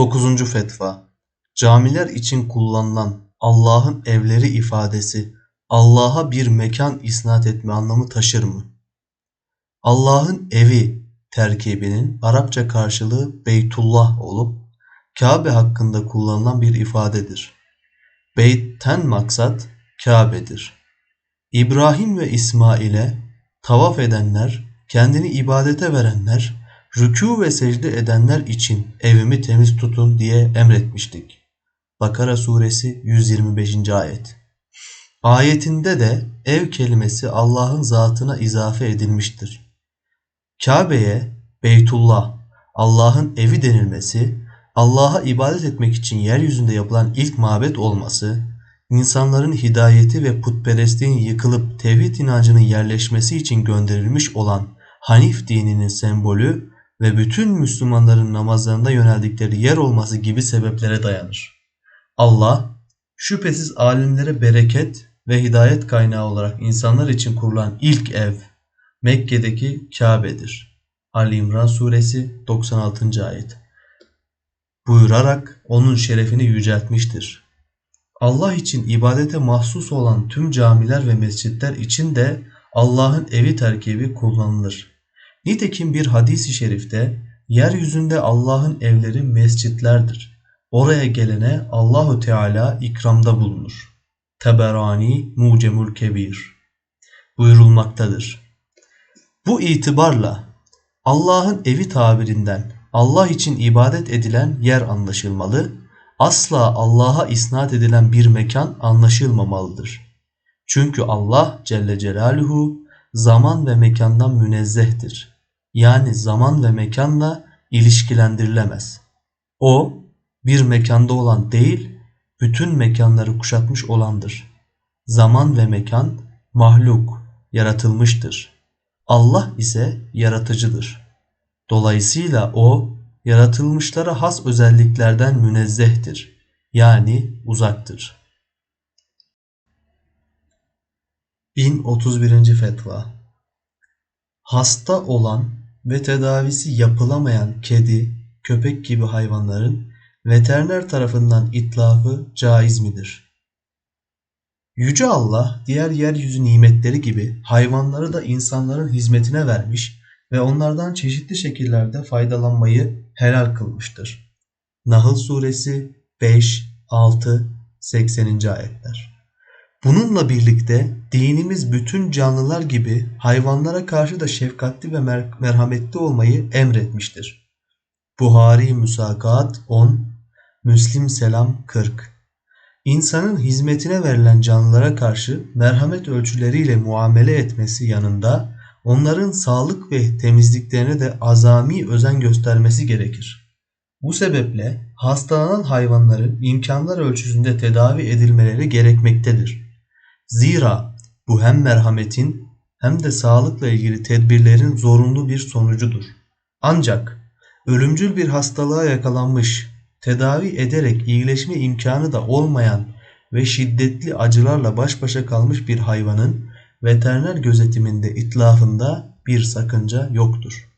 9. Fetva Camiler için kullanılan Allah'ın evleri ifadesi Allah'a bir mekan isnat etme anlamı taşır mı? Allah'ın evi terkibinin Arapça karşılığı Beytullah olup Kabe hakkında kullanılan bir ifadedir. Beytten maksat Kabe'dir. İbrahim ve İsmail'e tavaf edenler, kendini ibadete verenler, rükû ve secde edenler için evimi temiz tutun diye emretmiştik. Bakara suresi 125. ayet. Ayetinde de ev kelimesi Allah'ın zatına izafe edilmiştir. Kabe'ye Beytullah, Allah'ın evi denilmesi, Allah'a ibadet etmek için yeryüzünde yapılan ilk mabet olması, insanların hidayeti ve putperestliğin yıkılıp tevhid inancının yerleşmesi için gönderilmiş olan Hanif dininin sembolü ve bütün Müslümanların namazlarında yöneldikleri yer olması gibi sebeplere dayanır. Allah şüphesiz alimlere bereket ve hidayet kaynağı olarak insanlar için kurulan ilk ev Mekke'deki Kabe'dir. Ali İmran suresi 96. ayet. Buyurarak onun şerefini yüceltmiştir. Allah için ibadete mahsus olan tüm camiler ve mescitler için de Allah'ın evi terkibi kullanılır. Nitekim bir hadis-i şerifte yeryüzünde Allah'ın evleri mescitlerdir. Oraya gelene Allahu Teala ikramda bulunur. Teberani Mucemul Kebir buyurulmaktadır. Bu itibarla Allah'ın evi tabirinden Allah için ibadet edilen yer anlaşılmalı, asla Allah'a isnat edilen bir mekan anlaşılmamalıdır. Çünkü Allah Celle Celaluhu zaman ve mekandan münezzehtir. Yani zaman ve mekanla ilişkilendirilemez. O bir mekanda olan değil, bütün mekanları kuşatmış olandır. Zaman ve mekan mahluk, yaratılmıştır. Allah ise yaratıcıdır. Dolayısıyla o yaratılmışlara has özelliklerden münezzehtir. Yani uzaktır. 1031. Fetva Hasta olan ve tedavisi yapılamayan kedi, köpek gibi hayvanların veteriner tarafından itlafı caiz midir? Yüce Allah diğer yeryüzü nimetleri gibi hayvanları da insanların hizmetine vermiş ve onlardan çeşitli şekillerde faydalanmayı helal kılmıştır. Nahl suresi 5, 6, 80. ayetler. Bununla birlikte dinimiz bütün canlılar gibi hayvanlara karşı da şefkatli ve mer merhametli olmayı emretmiştir. Buhari Müsakat 10, Müslim Selam 40 İnsanın hizmetine verilen canlılara karşı merhamet ölçüleriyle muamele etmesi yanında onların sağlık ve temizliklerine de azami özen göstermesi gerekir. Bu sebeple hastalanan hayvanların imkanlar ölçüsünde tedavi edilmeleri gerekmektedir. Zira bu hem merhametin hem de sağlıkla ilgili tedbirlerin zorunlu bir sonucudur. Ancak ölümcül bir hastalığa yakalanmış, tedavi ederek iyileşme imkanı da olmayan ve şiddetli acılarla baş başa kalmış bir hayvanın veteriner gözetiminde itlafında bir sakınca yoktur.